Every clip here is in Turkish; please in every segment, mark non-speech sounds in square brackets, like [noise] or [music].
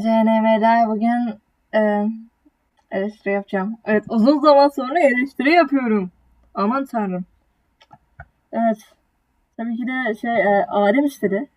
CNM'ler bugün e, eleştiri yapacağım. Evet uzun zaman sonra eleştiri yapıyorum. Aman tanrım. Evet. Tabii ki de şey e, Adem istedi.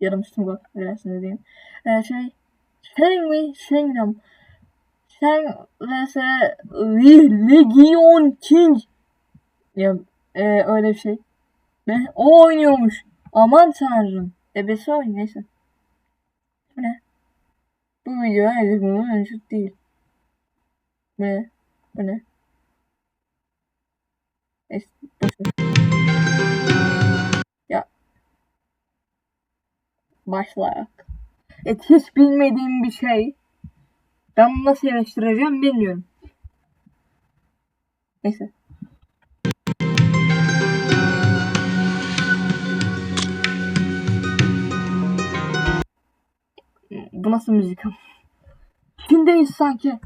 Yaramıştım bu. Dilersiniz diyeyim. E, şey Shang mi? Shangnam. Shang vs. Le- Legion King. Ya e, öyle bir şey. Ne? O oynuyormuş. Aman tanrım. Ebesi oyun neyse. Bu ne? Bu video bunu mevcut değil. Ne? Bu ne? Neyse. Ya. Başlayak. Et hiç bilmediğim bir şey. Ben bunu nasıl eleştireceğim bilmiyorum. Neyse. Bu nasıl müzik? Çin'deyiz sanki.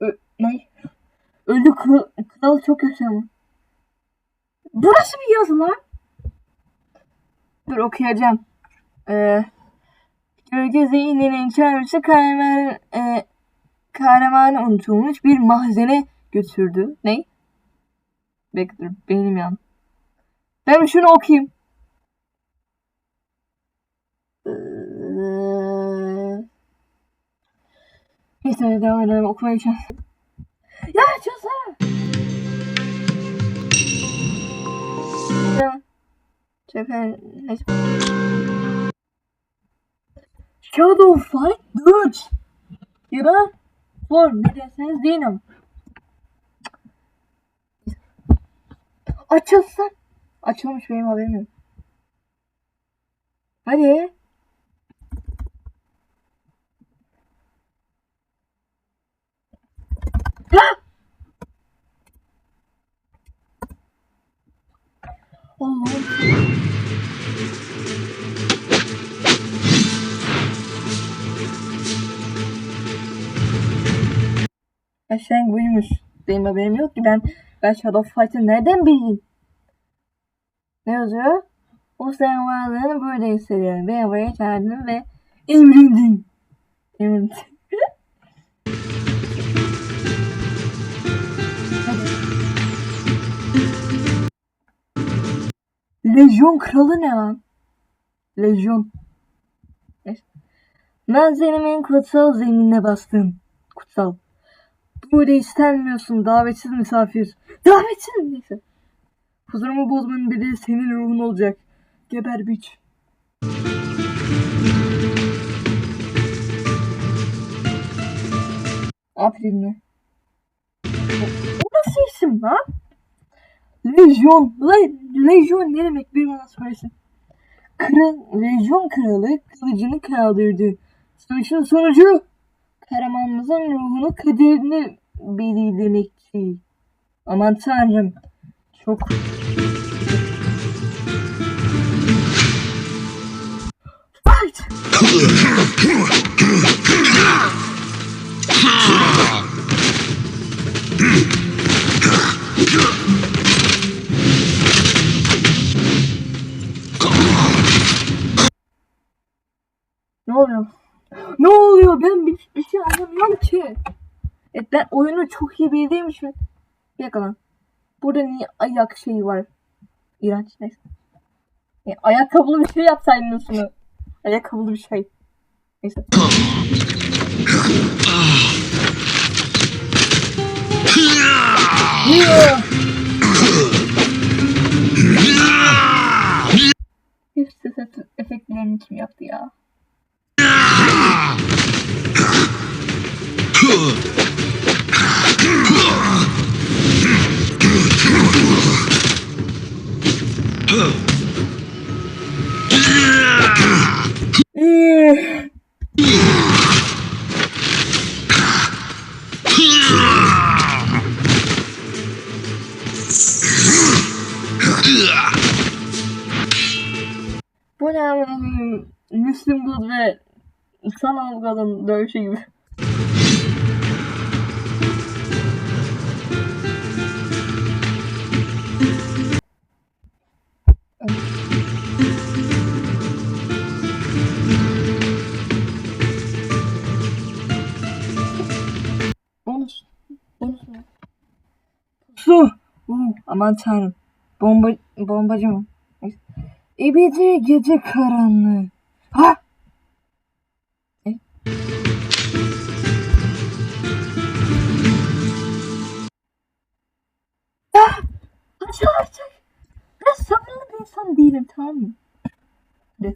Ö ne? Ölü kral, kral çok ama. Burası bir yazı lan. Dur okuyacağım. Ee, gölge zihninin çağrısı kahraman, e, kahramanı unutulmuş bir mahzene götürdü. Ne? Bekle dur, beynim yan. Ben şunu okuyayım. Neyse devam edelim okumaya çalışalım. Ya çözsene. Neyse. Shadow Fight Dodge. Ya da For ne derseniz değilim. Açılsın. Açılmış benim haberim yok. Hadi. Ha! Allah'ım. Eşen buymuş. Benim haberim yok ki ben ben Shadow Fight'ı nereden bileyim? Ne yazıyor? O sen varlığını burada hissediyorum. Beni buraya çağırdın ve emrindin. Emrindin. Lejyon kralı ne lan? Lejyon. En kutsal zeminine bastım. Kutsal. Burada istenmiyorsun davetsiz misafir. Davetsiz mi? Huzurumu bozmanın bedeli senin ruhun olacak. Geber biç. April mi? O nasıl isim lan? Lejyon. Le, lejyon ne demek bir bana söylesin. Kral, lejyon kralı kılıcını kaldırdı. Savaşın sonucu kahramanımızın ruhunu kaderini belirlemekti. Aman tanrım. Çok Ne oluyor? Ne oluyor? Ben bir, bir şey anlamıyorum ki. Evet ben oyunu çok iyi bildiğim için. Bir dakika lan. Burada niye ayak şeyi var? İğrenç neyse. E, ayakkabılı bir şey yapsaydınız şunu. Ayakkabılı bir şey. Neyse. Hep ses efe- efektlerini kim yaptı ya? Bu ne? Müslüm Good ve Sanal God'un dövüşü gibi. Aman tanrım. Bomba, bombacı mı? Ebedi gece karanlığı. Ha! E? Ah! Açıl artık. Ben sabırlı bir insan değilim tamam mı? Hadi.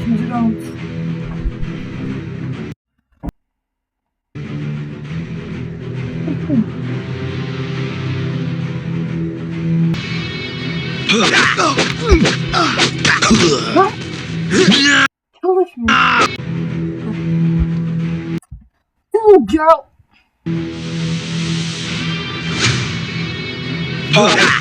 İkinci round. What? Told me. Oh, girl. Oh.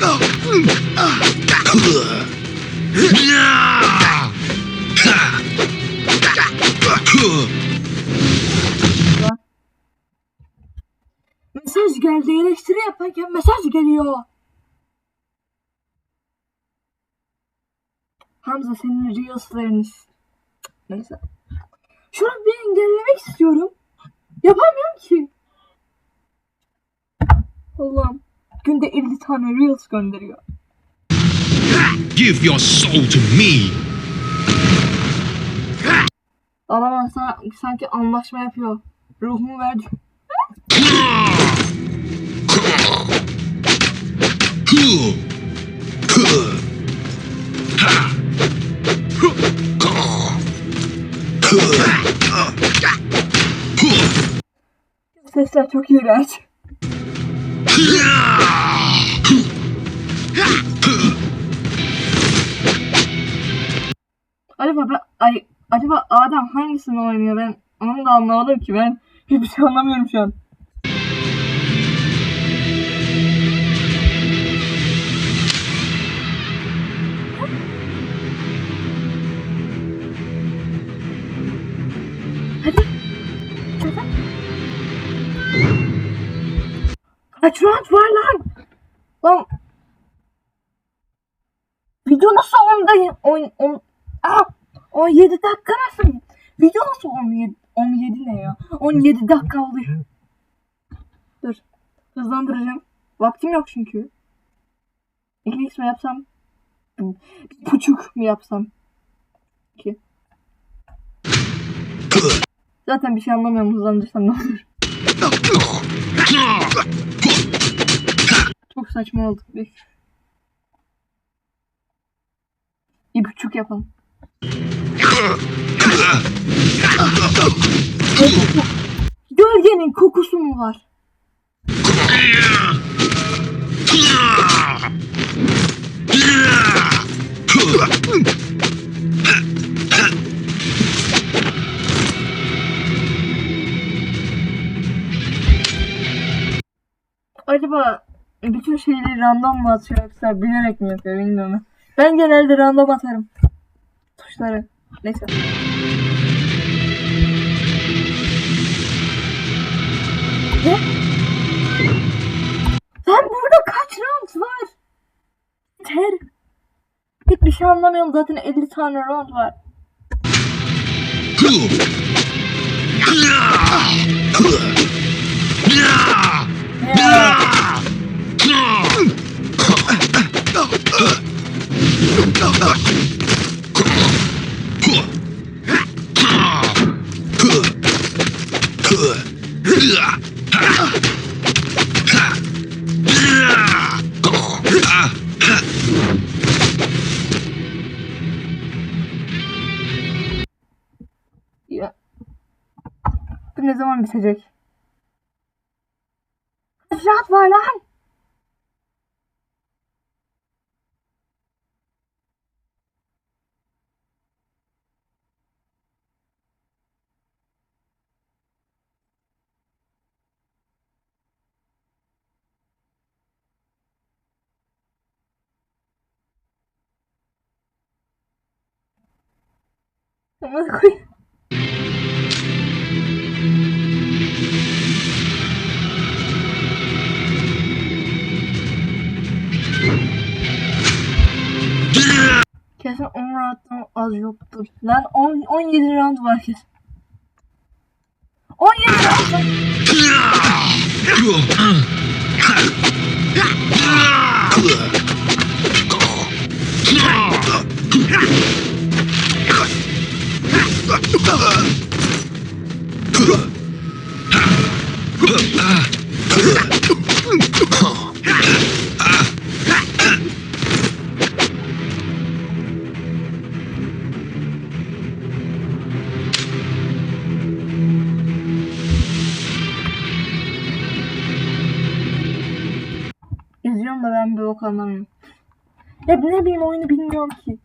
Mesaj geldi. Eleştiri yaparken mesaj geliyor. Hamza senin Reels'larınız. Neyse. Şunu bir engellemek istiyorum. Yapamıyorum ki. Allah'ım. Günde 50 tane Reels gönderiyor. Give your soul to me. Adam sana sanki anlaşma yapıyor. Ruhumu ver [laughs] Sesler çok iğrenç. Acaba ben, ay, acaba Adem hangisini oynuyor ben onu da anlamadım ki ben hiçbir şey anlamıyorum şu an. Kaç var lan? Lan. Video nasıl 10'da 10 10 Aa, 17 dakika nasıl? Video nasıl 17 17 ne ya? 17 dakika oluyor. Dur. Hızlandıracağım. Vaktim yok çünkü. 2x mi yapsam? Bir buçuk mu yapsam? 2. Zaten bir şey anlamıyorum hızlandırsam ne olur. Saçma oldu. Bir. Bir buçuk yapalım. Gölgenin kokusu mu var? Acaba bütün şeyleri random mı atıyor yoksa bilerek mi yapıyor bilmiyorum. Ben genelde random atarım. Tuşları. Neyse. Ne? Lan burada kaç round var? Ter. Hiçbir şey anlamıyorum zaten 50 tane round var. Ya. Bu ne zaman bitecek? Kaç round var lan? Kesin 10 round'dan az yoktur. Lan 10, 17 round var kesin. 17 round. İzliyorum da ben bir bok. Ya ne bileyim oyunu bilmiyorum ki.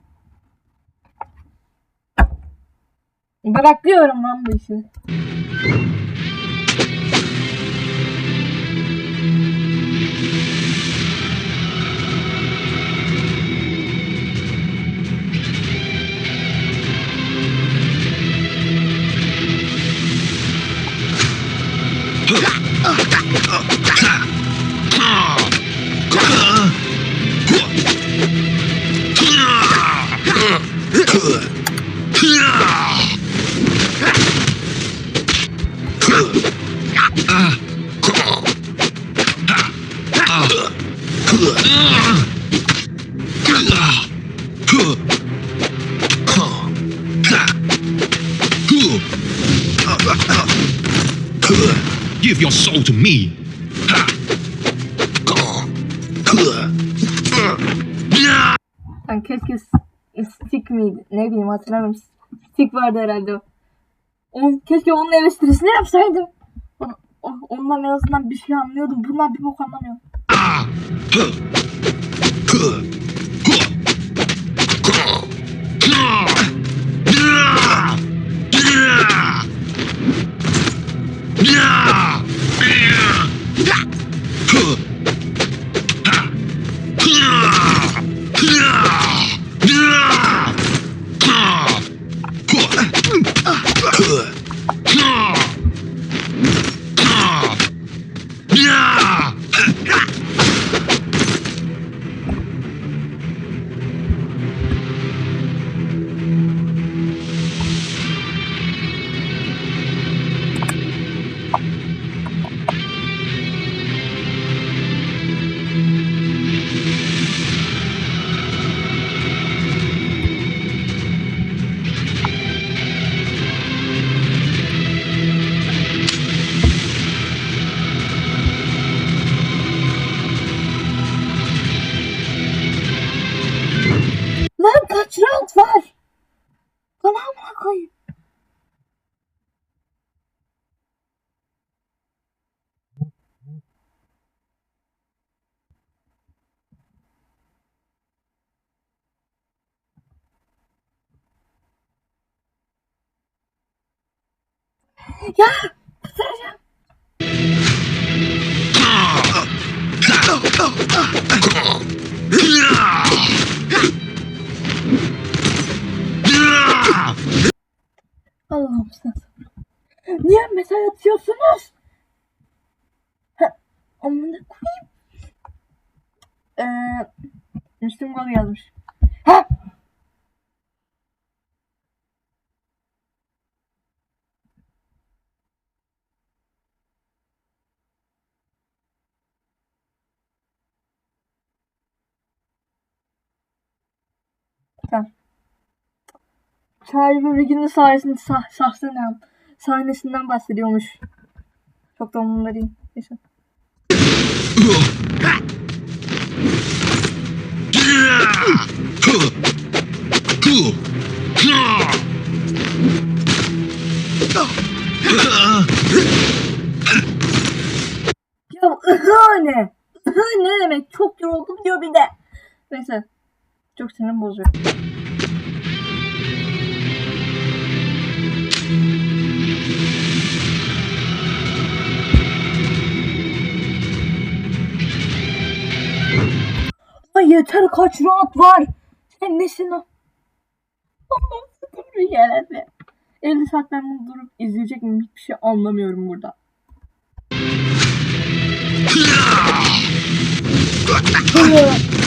Bırakıyorum lan bu işi. Give Ne bileyim hatırlamıyorum. Stick vardı herhalde. On, keşke onun eleştirisini yapsaydım. Ondan en azından bir şey anlıyordum. Bunlar bir bok anlamıyor. Ya. Allah'ım sen. Niye mesaj atıyorsunuz? Ha, amına koyayım. Ee, Müslüm Gol yazmış. Ha! Tamam. Charlie Briggs'in sayesinde sah sahnesinden, sahnesinden bahsediyormuş. Çok da umurumda değil. Neyse. Ya [laughs] ne? [laughs] Ne demek? Çok yoruldum diyor bir de. Neyse. Çok sinirim bozuyor. Ay yeter kaç rahat var. Sen nesin o? Allah'ım sıkıntı geldi. 50 saat ben bunu durup izleyecek miyim? Hiçbir şey anlamıyorum burada. [laughs]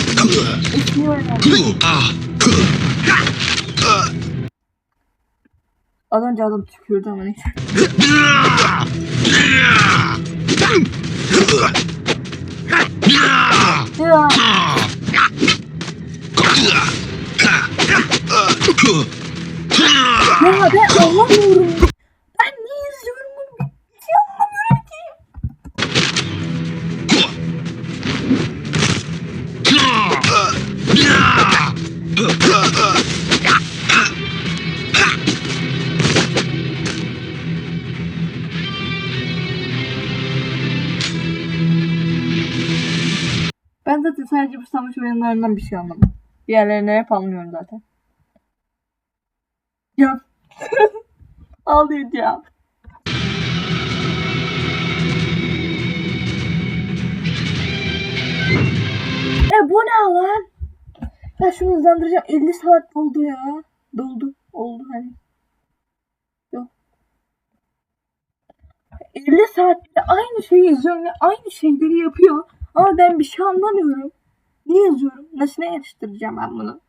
Az önce adam tükürdü ama neyse. Ya ben anlamıyorum. Sadece bu savaş oyunlarından bir şey anlamadım. Diğerlerine hep anlıyorum zaten. Ya. [laughs] Ağlayacağım. E bu ne lan? Ben şunu hızlandıracağım. 50 saat doldu ya. Doldu. Oldu hani. Yok. 50 saatte aynı şeyi izliyorum ve aynı şeyleri yapıyor. Ama ben bir şey anlamıyorum. Niye yazıyorum? Nasıl ne yetiştireceğim ben bunu?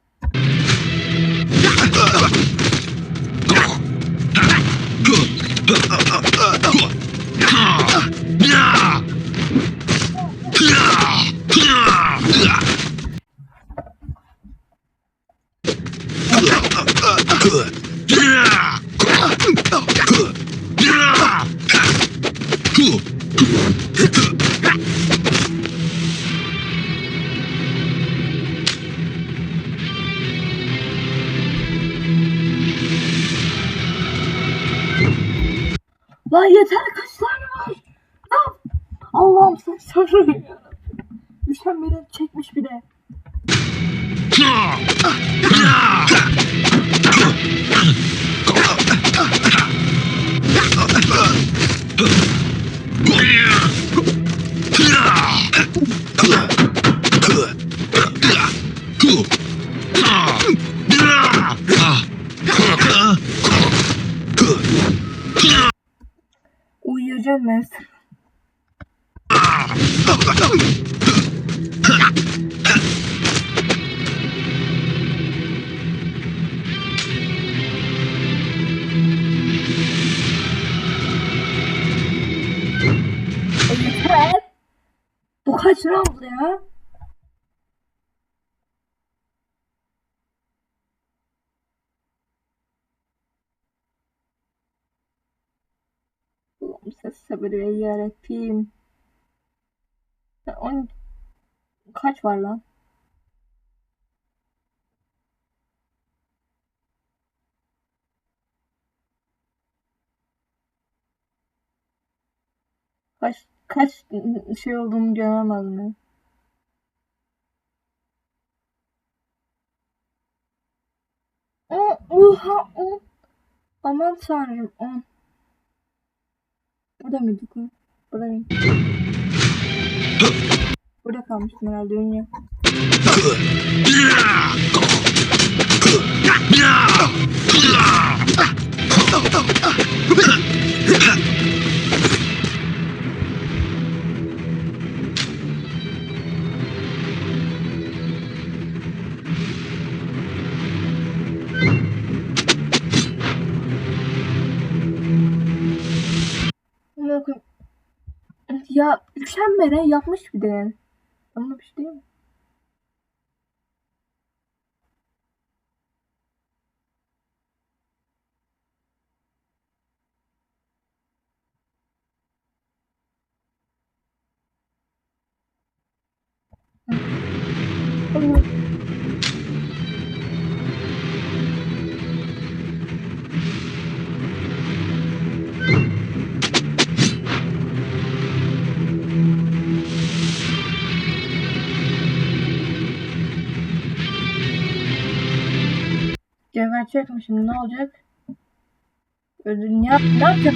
Lan yeter kaç tane var? Ah! Allah'ım sen sabır ya. Mükemmelen çekmiş bir de. Kaç round ya? Allah'ım sen sabır ver yarabbim. Ya on... Kaç var lan? Kaç kaç şey olduğunu göremez mi? Oha! on. Aman tanrım on. Burada mıydık o? Burada mıydı? Burada kalmıştım herhalde ünlü. Amına Ya üşenmeden yapmış bir de yani. Ama bir şey değil mi? Hı. açacak mı şimdi ne olacak? Ödül yap ne yapacak?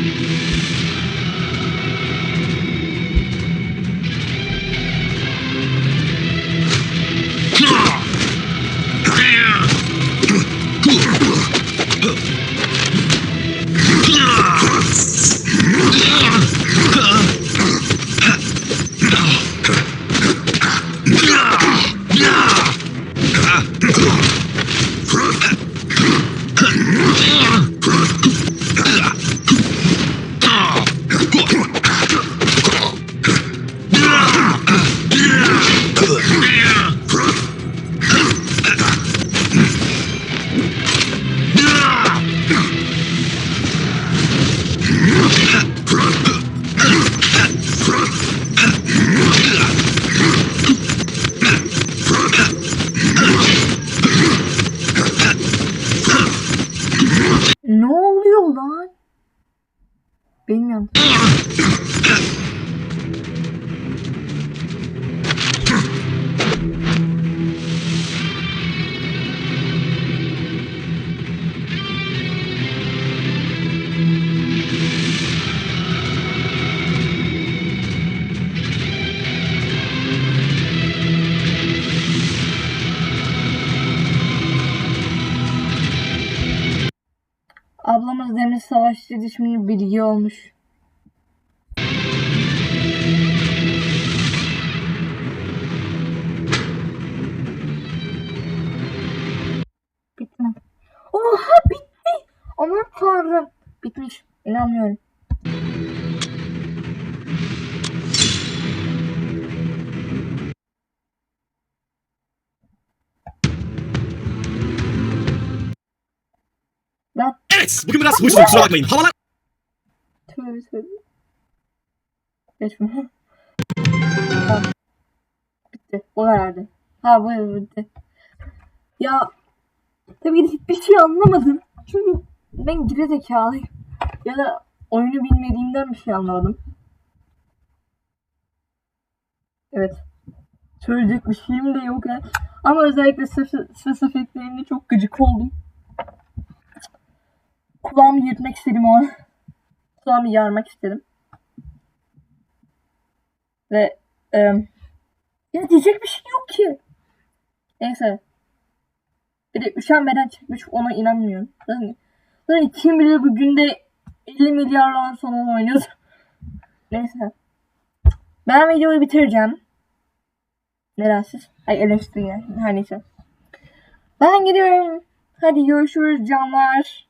Yeah! Bilmiyorum. [laughs] Şimdi bilgi olmuş. Bitti mi? Oha bitti. Aman tanrım. Bitmiş. İnanmıyorum. Evet, bugün biraz huysuzum kusura bakmayın. Havalar... Tövbe tövbe. Geçme. tamam. Bitti. Bu kadardı. Ha bu bitti. Ya tabii ki hiçbir şey anlamadım. Çünkü ben gerizekalıyım. Ya da oyunu bilmediğimden bir şey anlamadım. Evet. Söyleyecek bir şeyim de yok ya. Ama özellikle ses efektlerinde çok gıcık oldum. Kulağımı yırtmak istedim o an kulağımı yarmak istedim. Ve e, ya diyecek bir şey yok ki. Neyse. Bir de üşenmeden çıkmış ona inanmıyorum. Zaten, zaten kim bilir bu günde 50 milyarlar sonra oynuyoruz. [laughs] Neyse. Ben videoyu bitireceğim. Nedensiz? Ay eleştiri. Her neyse. Ben gidiyorum. Hadi görüşürüz canlar.